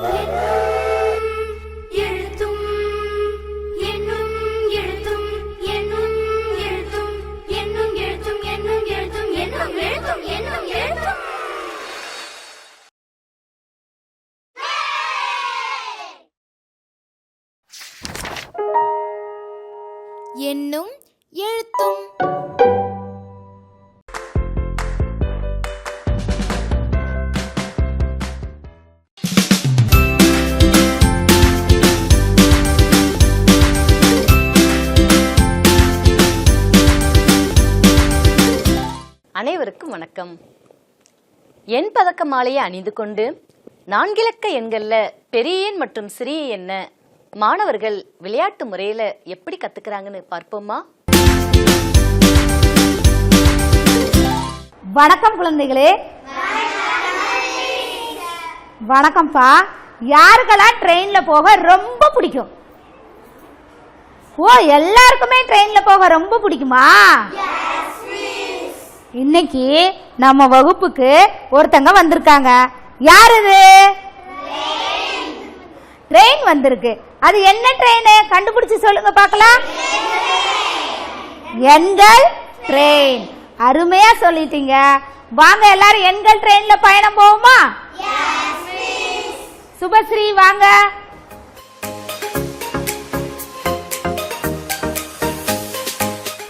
Yeah. வணக்கம். எண் பதக்க மாலையை அணிந்து கொண்டு நான்கிலக்க எண்களில் பெரிய எண் மற்றும் சிறிய எண்ண மாணவர்கள் விளையாட்டு முறையில எப்படி கத்துக்கிறாங்கன்னு பார்ப்போமா? வணக்கம் குழந்தைகளே. வணக்கம்ப்பா. யாருக்கெல்லாம் ட்ரெயின்ல போக ரொம்ப பிடிக்கும்? ஓ எல்லாருக்குமே ட்ரெயின்ல போக ரொம்ப பிடிக்குமா? இன்னைக்கு நம்ம வகுப்புக்கு ஒருத்தங்க வந்திருக்காங்க. யார் இது? ட்ரெயின் வந்திருக்கு. அது என்ன ட்ரெயின் கண்டுபிடிச்சு சொல்லுங்க பார்க்கலாம். எண்கள் ட்ரெயின் அருமையா சொல்லிட்டீங்க. வாங்க எல்லாரும் எண்கள் ட்ரெயின்ல பயணம் போவோமா? சுபஸ்ரீ வாங்க.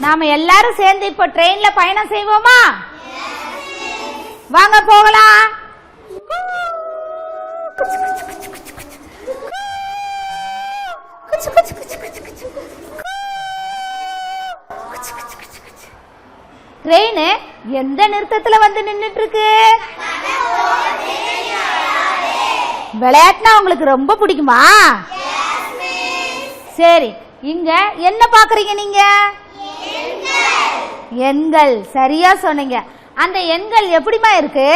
நாம எல்லாரும் சேர்ந்து இப்போ ட்ரெயின்ல பயணம் செய்வோமா? வாங்க போகலாம். ட்ரெயின் எந்த நிறுத்தத்துல வந்து நின்றுட்டு இருக்கு விளையாட்டுனா உங்களுக்கு ரொம்ப பிடிக்குமா? சரி இங்க என்ன பாக்குறீங்க நீங்க? எண்கள். சரியா சொன்னீங்க. அந்த எண்கள் எப்படிமா இருக்கு?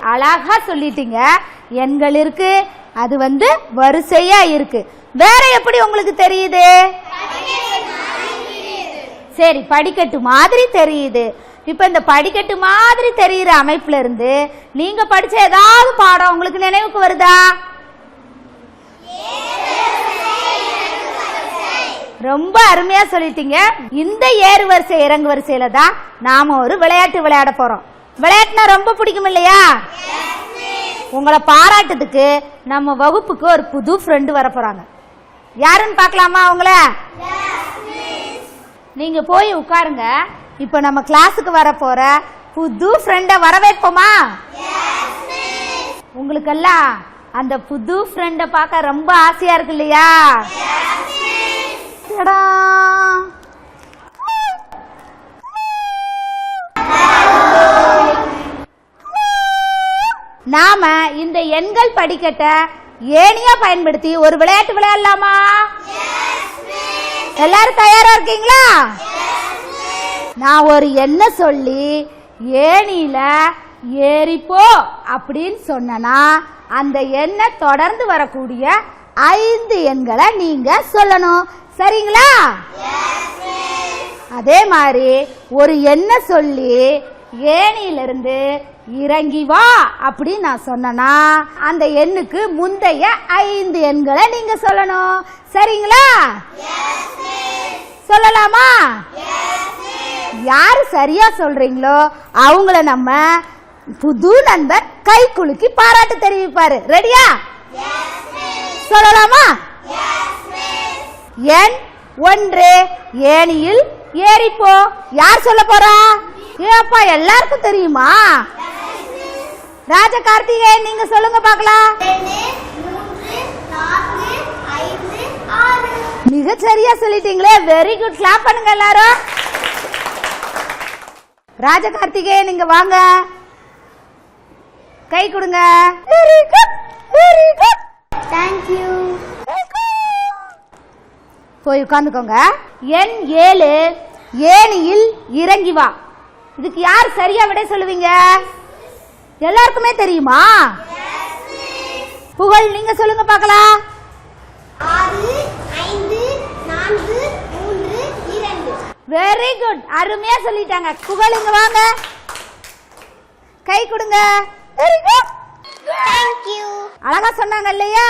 அழகா சொல்லிட்டீங்க. எண்கள் இருக்கு அது வந்து வரிசையா இருக்கு. வேற எப்படி உங்களுக்கு தெரியுது? சரி படிக்கட்டு மாதிரி தெரியுது. இப்ப இந்த படிக்கட்டு மாதிரி தெரியுற அமைப்புல இருந்து நீங்க படிச்ச ஏதாவது பாடம் உங்களுக்கு நினைவுக்கு வருதா? ரொம்ப அருமையா சொல்லிட்டீங்க. இந்த ஏறு வரிசை இறங்கு வரிசையில தான் நாம ஒரு விளையாட்டு விளையாட போறோம். விளையாட்டுனா ரொம்ப பிடிக்கும் இல்லையா? உங்களை பாராட்டுறதுக்கு நம்ம வகுப்புக்கு ஒரு புது ஃப்ரெண்டு வர போறாங்க. யாருன்னு பார்க்கலாமா அவங்கள? நீங்க போய் உட்காருங்க. இப்போ நம்ம கிளாஸுக்கு வர போற புது ஃப்ரெண்டை வரவேற்போமா? உங்களுக்கெல்லாம் அந்த புது ஃப்ரெண்டை பார்க்க ரொம்ப ஆசையா இருக்கு இல்லையா? டடா. நாம இந்த எண்கள் படிக்கட்டை ஏணியா பயன்படுத்தி ஒரு விளையாட்டு விளையாடலாமா எல்லாரும் தயாரா இருக்கீங்களா நான் ஒரு எண்ணை சொல்லி ஏணியில ஏறிப்போ அப்படின்னு சொன்னா அந்த எண்ணை தொடர்ந்து வரக்கூடிய ஐந்து எண்களை நீங்க சொல்லணும். சரிங்களா? அதே மாதிரி ஒரு எண்ணை சொல்லி ஏணியிலிருந்து இறங்கி வா அப்படின்னு நான் சொன்னேன்னா அந்த எண்ணுக்கு முந்தைய ஐந்து எண்களை நீங்க சொல்லணும். சரிங்களா? சொல்லலாமா? யார் சரியா சொல்றீங்களோ அவங்கள நம்ம புது நண்பர் கை குலுக்கி பாராட்டு தெரிவிப்பாரு. ரெடியா சொல்லலாமா? எண் ஒன்று. ஏணியில் ஏறிப்போ. யார் சொல்ல போறா? ஏப்பா எல்லாருக்கும் தெரியுமா? ராஜ கார்த்திகேயன் நீங்க சொல்லுங்க பார்க்கலாம். மிக சரியா சொல்லிட்டீங்களே. வெரி குட் கிளாப் பண்ணுங்க எல்லாரும். ராஜ கார்த்திகேயன் நீங்க வாங்க. கை கொடுங்க. Very good very good thank you போய் உட்காந்துக்கோங்க. எண் ஏழு ஏணியில் இறங்கி வா. இதுக்கு யார் சரியா விடை சொல்லுவீங்க? எல்லாருக்குமே தெரியுமா? புகழ் நீங்க சொல்லுங்க பார்க்கலாம். ஆறு ஐந்து நான்கு மூன்று இரண்டு. வெரி குட் அருமையா சொல்லிட்டாங்க. புகழ் இங்க வாங்க. கை கொடுங்க. வெரி குட் தேங்க்யூ அழகா சொன்னாங்க இல்லையா?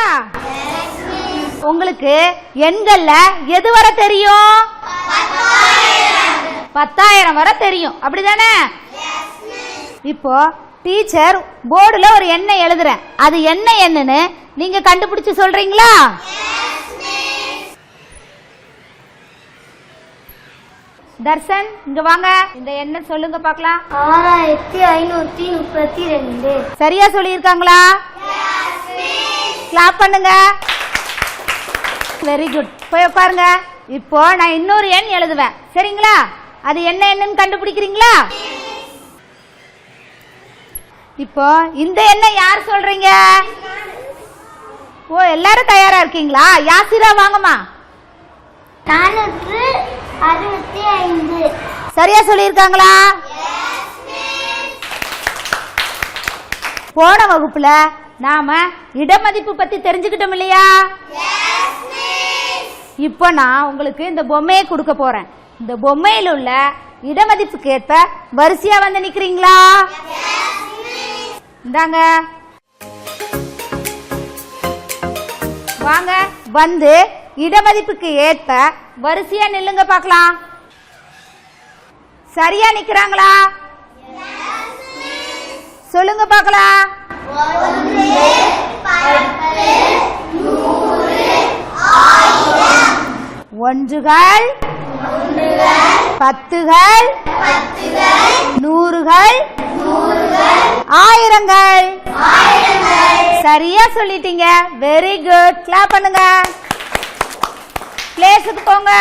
உங்களுக்கு எண்கள்ல எது வர தெரியும்? பத்தாயிரம். வர தெரியும். அப்படிதானே? இப்போ டீச்சர் போர்டுல ஒரு எண்ணை எழுதுறேன். அது என்ன எண்ணுன்னு நீங்க கண்டுபிடிச்சு சொல்றீங்களா? தர்சன் இங்க வாங்க. இந்த எண்ணை சொல்லுங்க பார்க்கலாம். ஆறாயிரத்தி ஐநூத்தி முப்பத்தி ரெண்டு. சரியா சொல்லியிருக்காங்களா? கிளாப் பண்ணுங்க. வெரி குட் போய் பாருங்க இப்போ நான் இன்னொரு எண் எழுதுவேன். சரிங்களா? அது என்ன எண்ணுன்னு கண்டுபிடிக்கிறீங்களா? இப்போ இந்த எண்ணை யார் சொல்றீங்க? ஓ எல்லாரும் தயாரா இருக்கீங்களா? யாசிரா வாங்கம்மா. நானூற்று அறுபத்தி ஐந்து. சரியா சொல்லியிருக்காங்களா? போன வகுப்புல நாம இடமதிப்பு பத்தி தெரிஞ்சுக்கிட்டோம் இல்லையா? இப்போ நான் உங்களுக்கு இந்த பொம்மையை கொடுக்க போறேன். இந்த பொம்மையில் உள்ள இடமதிப்புக்கு ஏற்ப வரிசையா வந்து நிக்கிறீங்களா? இந்தாங்க. வாங்க. வந்து இடமதிப்புக்கு ஏற்ப வரிசையா நில்லுங்க பார்க்கலாம். சரியா நிக்கிறாங்களா? சொல்லுங்க பார்க்கலாம். ஒன்றுகள் பத்துகள் நூறுகள் ஆயிரங்கள். சரியா சொல்லிட்டீங்க. வெரி குட் கிளாப் பண்ணுங்க. பிளேஸுக்கு போங்க.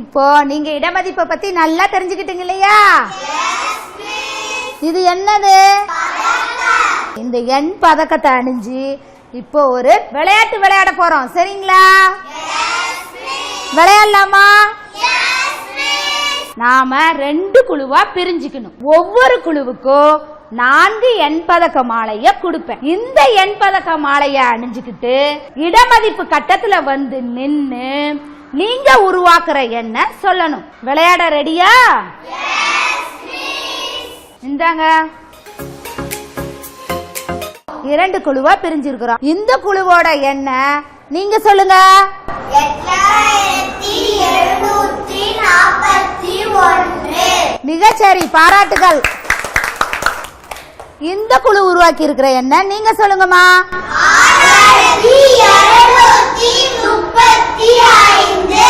இப்போ நீங்க இடமதிப்பை பத்தி நல்லா தெரிஞ்சுக்கிட்டீங்க இல்லையா? இது என்னது? இந்த எண் பதக்கத்தை அணிஞ்சு இப்போ ஒரு விளையாட்டு விளையாட போறோம். சரிங்களா? விளையாடலாமா? நாம ரெண்டு குழுவா பிரிஞ்சுக்கணும். ஒவ்வொரு குழுவுக்கும் நான்கு எண் பதக்க மாலைய கொடுப்பேன். இந்த எண் பதக்க மாலைய அணிஞ்சுக்கிட்டு இடமதிப்பு கட்டத்துல வந்து நின்று நீங்க உருவாக்குற எண்ணை சொல்லணும். விளையாட ரெடியா இந்தாங்க. இரண்டு குழுவா பிரிஞ்சிருக்கிறோம். இந்த குழுவோட என்ன? நீங்க சொல்லுங்க. எட்டாயிரத்தி மிகச்சரி பாராட்டுகள். இந்த குழு உருவாக்கி இருக்கிற என்ன? நீங்க சொல்லுங்கம்மா ஆறாயிரத்தி எழுநூத்தி முப்பத்தி ஐந்து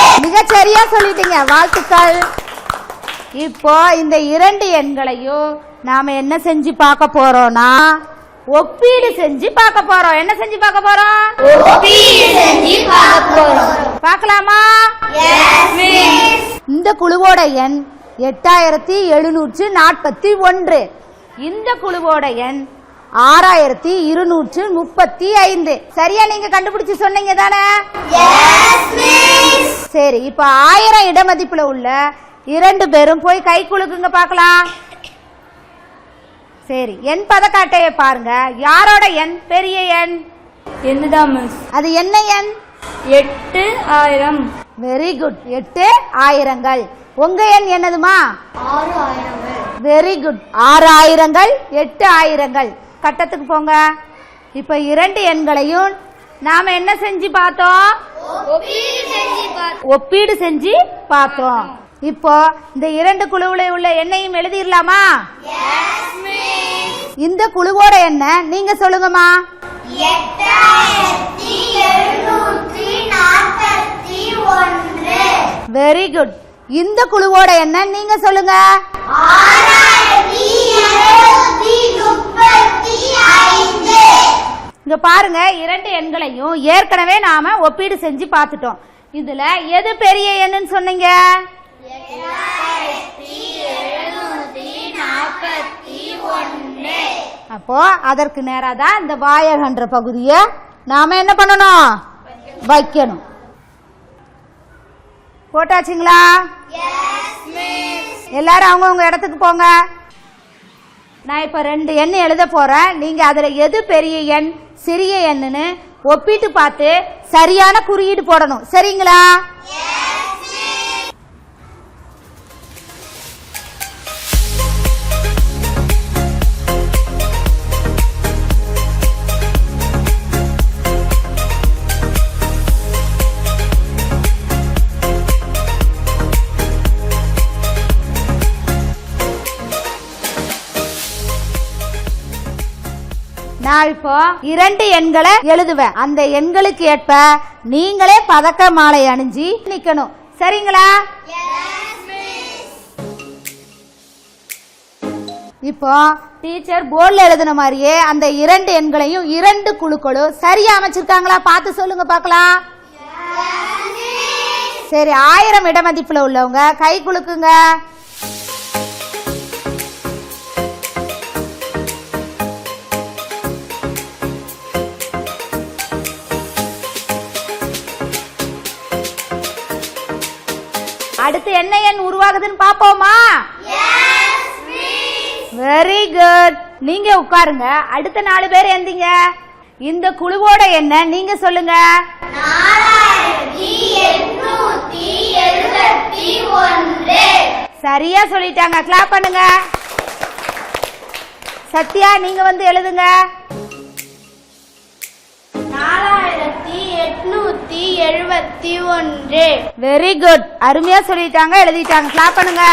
மிகச்சரியா சொல்லிட்டீங்க வாழ்த்துக்கள். இப்போ இந்த இரண்டு எண்களையும் நாம என்ன செஞ்சு பார்க்க போறோம்னா ஒப்பீடு செஞ்சு பார்க்க போறோம். என்ன செஞ்சு பார்க்க போறோம்? செஞ்சு பார்க்க போறோம். பார்க்கலாமா? இந்த குழுவோட எண் எட்டாயிரத்தி எழுநூற்று நாற்பத்தி ஒன்று. இந்த குழுவோட எண் ஆறாயிரத்தி இருநூற்று முப்பத்தி ஐந்து. சரியா நீங்க கண்டுபிடிச்சு சொன்னீங்க தானே? சரி இப்ப ஆயிரம் இடமதிப்புல உள்ள இரண்டு பேரும் போய் கை குலுக்குங்க பார்க்கலாம் சரி எண் பதக்காட்டையை பாருங்க. யாரோட எண்? பெரிய எண். என்னதான் மிஸ் அது என்ன எண்? எட்டு ஆயிரம். வெரி குட் எட்டு ஆயிரங்கள். உங்க எண் என்னதுமா? ஆறு ஆயிரங்கள். வெரி குட் ஆறு ஆயிரங்கள் எட்டு ஆயிரங்கள். கட்டத்துக்கு போங்க. இப்ப இரண்டு எண்களையும் நாம என்ன செஞ்சு பார்த்தோம்? ஒப்பீடு செஞ்சு பார்த்தோம். இப்போ இந்த இரண்டு குழுவுல உள்ள எண்ணையும் எழுதிடலாமா? இந்த குழுவோட எண்ணெய் நீங்க சொல்லுங்கம்மா. வெரி குட் இந்த குழுவோட எண்ணெய் நீங்க சொல்லுங்க. இங்க பாருங்க இரண்டு எண்களையும் ஏற்கனவே நாம ஒப்பீடு செஞ்சு பார்த்துட்டோம். இதுல எது பெரிய எண்ணுன்னு சொன்னீங்க? அப்போ அதற்கு நேரா தான் இந்த வாயகன்ற பகுதியை நாம என்ன பண்ணணும்? வைக்கணும். போட்டாச்சுங்களா? எல்லாரும் அவங்கவுங்க இடத்துக்கு போங்க. நான் இப்போ ரெண்டு எண் எழுத போகிறேன் நீங்கள் அதில் எது பெரிய எண் சிறிய எண்ணுன்னு ஒப்பிட்டு பார்த்து சரியான குறியீடு போடணும். சரிங்களா? நான் இப்போ இரண்டு எண்களை எழுதுவேன். அந்த எண்களுக்கு ஏற்ப நீங்களே பதக்க மாலை அணிஞ்சு நிக்கணும். சரிங்களா? இப்போ டீச்சர் போர்டில் எழுதின மாதிரியே அந்த இரண்டு எண்களையும் இரண்டு குழுக்களும் சரியா அமைச்சிருக்காங்களா? பார்த்து சொல்லுங்க பார்க்கலாம். சரி ஆயிரம் இடமதிப்பில் உள்ளவங்க கை குலுக்குங்க. அடுத்து என்ன எண் உருவாகுதுன்னு பாப்போமா வெரி குட் நீங்க உட்காருங்க. அடுத்த நாலு பேர் எந்தீங்க. இந்த குழுவோட என்ன நீங்க சொல்லுங்க. சரியா சொல்லிட்டாங்க. கிளாப் பண்ணுங்க. சத்யா நீங்க வந்து எழுதுங்க. நாலாயிரத்தி எட்நூத்தி எழுபத்தி ஒன்று. வெரி குட் அருமையா சொல்லிட்டாங்க எழுதிட்டாங்க. கிளாப் பண்ணுங்க.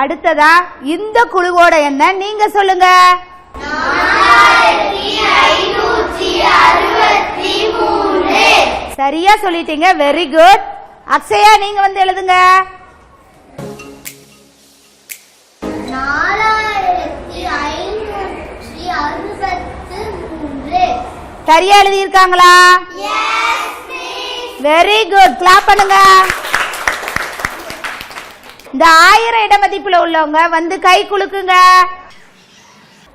அடுத்ததா இந்த குழுவோட என்ன நீங்க சொல்லுங்க. சரியா சொல்லிட்டீங்க. வெரி குட் அக்ஷயா நீங்க வந்து எழுதுங்க. சரியா எழுதியிருக்காங்களா? வெரி குட் கிளாப் பண்ணுங்க. இந்த ஆயிரம் இடமதிப்பில் உள்ளவங்க வந்து கை குலுக்குங்க.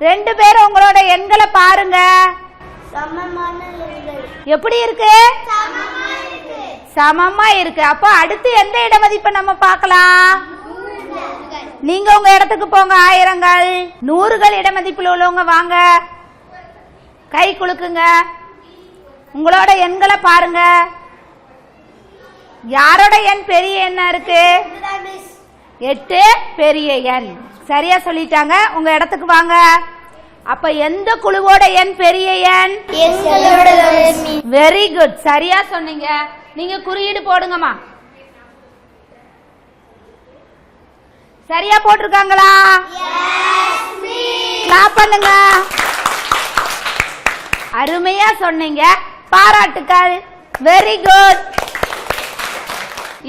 ரெண்டு பேரும் உங்களோட எண்களை பாருங்க. எப்படி இருக்கு? சமமா இருக்கு. அப்போ அடுத்து எந்த இடமதிப்பை நம்ம பார்க்கலாம்? நீங்க உங்க இடத்துக்கு போங்க. ஆயிரங்கள். நூறுகள் இடமதிப்பில் உள்ளவங்க வாங்க. கை குலுக்குங்க. உங்களோட எண்களை பாருங்க. யாரோட எண் பெரிய எண்ணா இருக்கு? எட்டு பெரிய எண். சரியா சொல்லிட்டாங்க. உங்க இடத்துக்கு வாங்க. அப்ப எந்த குழுவோட எண் பெரிய எண்? வெரி குட் சரியா சொன்னீங்க. நீங்க குறியீடு போடுங்கம்மா. சரியா போட்டிருக்காங்களா? கிளாப் பண்ணுங்க. அருமையா சொன்னீங்க. பாராட்டுக்கள். வெரி குட்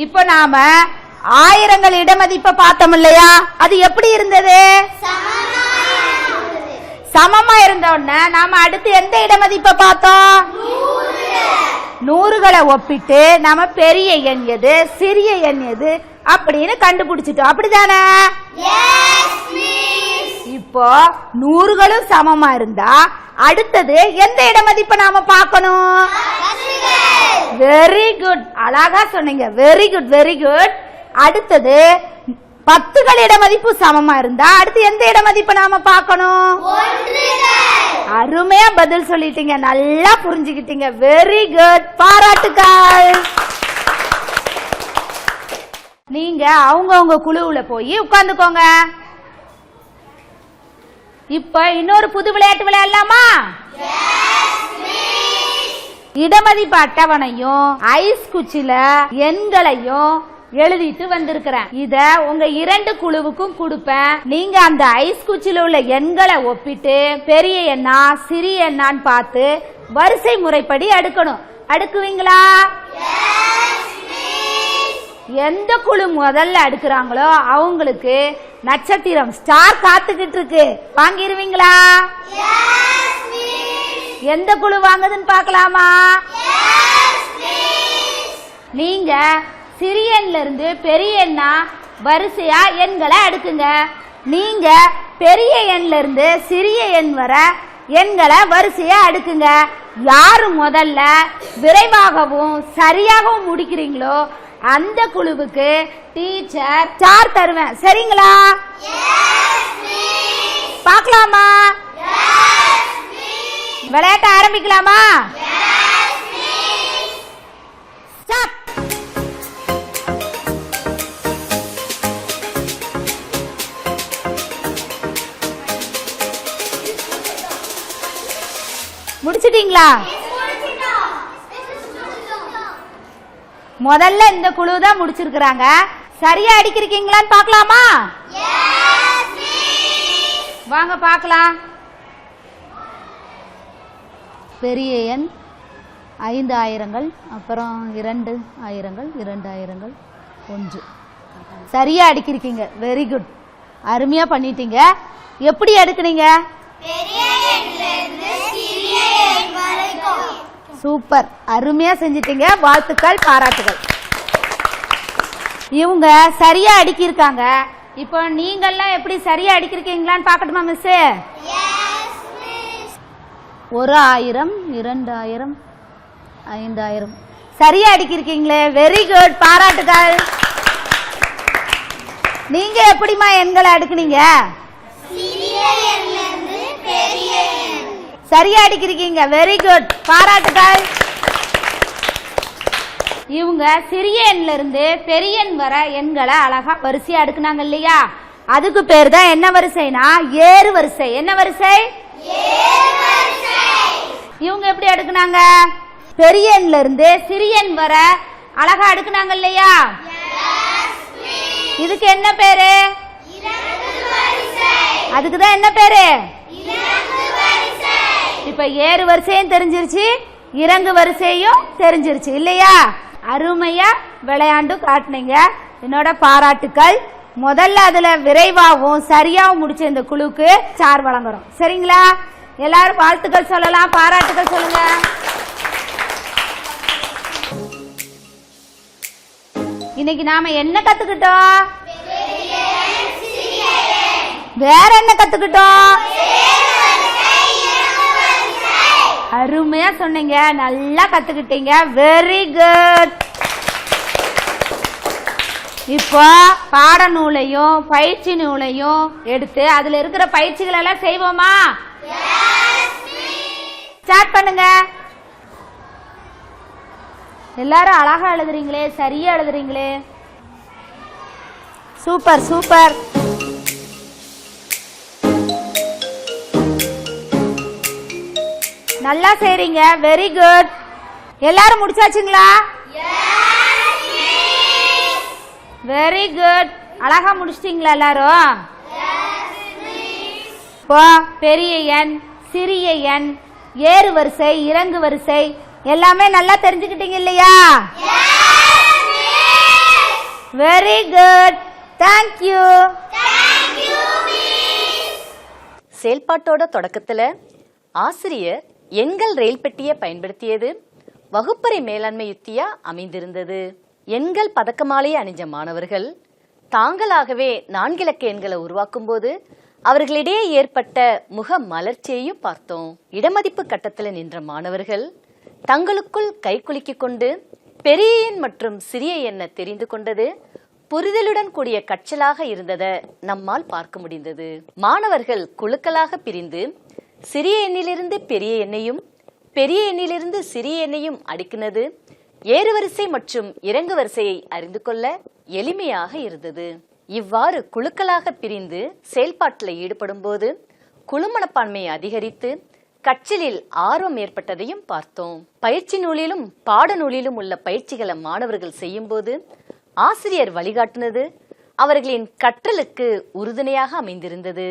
இப்போ நாம ஆயிரங்கள் இடமதிப்பை பார்த்தோம் இல்லையா? அது எப்படி இருந்தது? சமமா இருந்த உடனே நாம அடுத்து எந்த இடமதிப்பை பார்த்தோம்? நூறுகளை ஒப்பிட்டு நாம பெரிய எண் எது சிறிய எண் எது அப்படின்னு கண்டுபிடிச்சிட்டோம். அப்படிதானே? இப்போ நூறுகளும் சமமா இருந்தா அடுத்தது எந்த இடமதிப்பை நாம பார்க்கணும்? வெரி குட் அழகா சொன்னீங்க. வெரி குட் வெரி குட் அடுத்தது பத்துகள் இடமதிப்பு சமமா இருந்தா அடுத்து எந்த இடமதிப்பை நாம பார்க்கணும்? அருமையா பதில் சொல்லிட்டீங்க. நல்லா புரிஞ்சுக்கிட்டீங்க. வெரி குட் பாராட்டுக்கள். நீங்க அவங்கவுங்க குழுவுல போய் உட்காந்துக்கோங்க. இப்ப இன்னொரு புது விளையாட்டு விளையாடலாமா? இடமதிப்பு அட்டவணையும் ஐஸ் குச்சில எண்களையும் எழுதிட்டு வந்திருக்கிறேன். இத உங்க இரண்டு குழுவுக்கும் கொடுப்பேன். நீங்க அந்த ஐஸ் குச்சில உள்ள எண்களை ஒப்பிட்டு பெரிய எண்ணா சிறிய எண்ணான்னு பார்த்து வரிசை முறைப்படி அடுக்கணும். அடுக்குவீங்களா? எந்த குழு முதல்ல அடுக்கிறாங்களோ அவங்களுக்கு நட்சத்திரம் ஸ்டார் காத்துக்கிட்டு இருக்கு வாங்கிருவீங்களா எந்த குழு வாங்குதுன்னு பார்க்கலாமா? நீங்க சிறிய எண்ல இருந்து பெரிய எண்ணா வரிசையா எண்களை அடுக்குங்க. நீங்க பெரிய எண்ல இருந்து சிறிய எண் வர எண்களை வரிசையா அடுக்குங்க. யாரு முதல்ல விரைவாகவும் சரியாகவும் முடிக்கிறீங்களோ அந்த குழுவுக்கு டீச்சர் சார் தருவேன். சரிங்களா? பார்க்கலாமா? விளையாட்ட ஆரம்பிக்கலாமா? Start. முடிச்சிட்டீங்களா? முதல்ல இந்த குழு தான் முடிச்சிருக்கிறாங்க. சரியா அடிக்கிறீங்களான்னு பார்க்கலாமா? வாங்க பார்க்கலாம். பெரிய எண் ஐந்து ஆயிரங்கள் அப்புறம் இரண்டு ஆயிரங்கள் இரண்டு ஆயிரங்கள் ஒன்று. சரியா அடுக்கிருக்கீங்க. வெரி குட் அருமையா பண்ணிட்டீங்க. எப்படி எடுக்கிறீங்க? பெரிய எண்ணிலிருந்து சிறிய எண் வரைக்கும். சூப்பர். அருமையா செஞ்சிட்டீங்க. வாழ்த்துக்கள் பாராட்டுகள் இவங்க சரியா அடிக்கிருக்காங்க இப்போ நீங்கெல்லாம் எப்படி சரியா அடிக்கிருக்கீங்களான்னு பார்க்கட்டுமா மிஸ் ஒரு ஆயிரம் இரண்டாயிரம் ஐந்தாயிரம். சரியா அடிக்கிருக்கீங்களே வெரி குட் பாராட்டுகள் நீங்க எப்படிம்மா எண்களை அடுக்குனீங்க? சரியா அடிக்கிறீங்க. வெரி குட் பாராட்டுகள். இவங்க சிறிய எண்ல இருந்து பெரிய எண் வர எண்களை அழகா வரிசையா அடுக்குனாங்க இல்லையா? அதுக்கு பேர் தான் என்ன வரிசைனா ஏறு வரிசை. என்ன வரிசை? இவங்க எப்படி அடுக்குனாங்க பெரிய எண்ல இருந்து சிறிய எண் வர அழகா அடுக்குனாங்க இல்லையா? இதுக்கு என்ன பேரு? அதுக்கு தான் என்ன பேரு? இப்ப ஏறு வரிசையும் தெரிஞ்சிருச்சு இறங்கு வரிசையும் தெரிஞ்சிருச்சு இல்லையா? அருமையா விளையாண்டு காட்டினீங்க. என்னோட பாராட்டுக்கள். முதல்ல அதுல விரைவாகவும் சரியாகவும் முடிச்ச இந்த குழுக்கு சார் வழங்குறோம். சரிங்களா? எல்லாரும் வாழ்த்துக்கள் சொல்லலாம் பாராட்டுக்கள் சொல்லுங்க. இன்னைக்கு நாம என்ன கத்துக்கிட்டோம்? வேற என்ன கத்துக்கிட்டோம்? அருமையா சொன்னீங்க. நல்லா கத்துக்கிட்டீங்க. வெரி குட் இப்போ பாட நூலையும் பயிற்சி நூலையும் எடுத்து அதுல இருக்கிற பயிற்சிகள் எல்லாம் செய்வோமா? ஸ்டார்ட் பண்ணுங்க. எல்லாரும் அழகா எழுதுறீங்களே சரியா எழுதுறீங்களே? சூப்பர் சூப்பர் நல்லா செய்றீங்க. வெரி குட் எல்லாரும் முடிச்சாச்சுங்களா? வெரி குட் அழகா முடிச்சிட்டீங்களா எல்லாரும்? இப்போ பெரிய எண் சிறிய எண் ஏறு வரிசை இறங்கு வரிசை எல்லாமே நல்லா தெரிஞ்சுக்கிட்டீங்க இல்லையா? வெரி குட் தேங்க்யூ செயல்பாட்டோட தொடக்கத்துல ஆசிரியர் எண்கள் ரயில் பெட்டியை பயன்படுத்தியது. வகுப்பறை மேலாண்மை யுத்தியா அமைந்திருந்தது. எண்கள் பதக்கமாலையை அணிஞ்ச மாணவர்கள். தாங்களாகவே நான்கிலக்க எண்களை உருவாக்கும் போது அவர்களிடையே ஏற்பட்ட முக மலர்ச்சியையும் பார்த்தோம். இடமதிப்பு கட்டத்தில் நின்ற மாணவர்கள் தங்களுக்குள் கைக்குலுக்கிக் கொண்டு பெரிய எண் மற்றும் சிறிய எண்ண தெரிந்து கொண்டது புரிதலுடன் கூடிய கற்றலாக இருந்ததை நம்மால் பார்க்க முடிந்தது. மாணவர்கள் குழுக்களாக பிரிந்து சிறிய எண்ணிலிருந்து பெரிய எண்ணையும் பெரிய எண்ணிலிருந்து சிறிய எண்ணையும் அடுக்கினது. ஏறுவரிசை மற்றும் இறங்கு வரிசையை அறிந்து கொள்ள எளிமையாக இருந்தது. இவ்வாறு குழுக்களாக பிரிந்து செயல்பாட்டில் ஈடுபடும் போது குழு மனப்பான்மையை அதிகரித்து கற்றலில் ஆர்வம் ஏற்பட்டதையும் பார்த்தோம். பயிற்சி நூலிலும் பாடநூலிலும் உள்ள பயிற்சிகளை மாணவர்கள் செய்யும்போது ஆசிரியர் வழிகாட்டுனது அவர்களின் கற்றலுக்கு உறுதுணையாக அமைந்திருந்தது.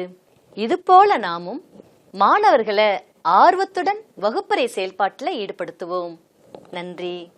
இதுபோல நாமும் மாணவர்களை ஆர்வத்துடன் வகுப்பறை செயல்பாட்டில் ஈடுபடுத்துவோம். நன்றி.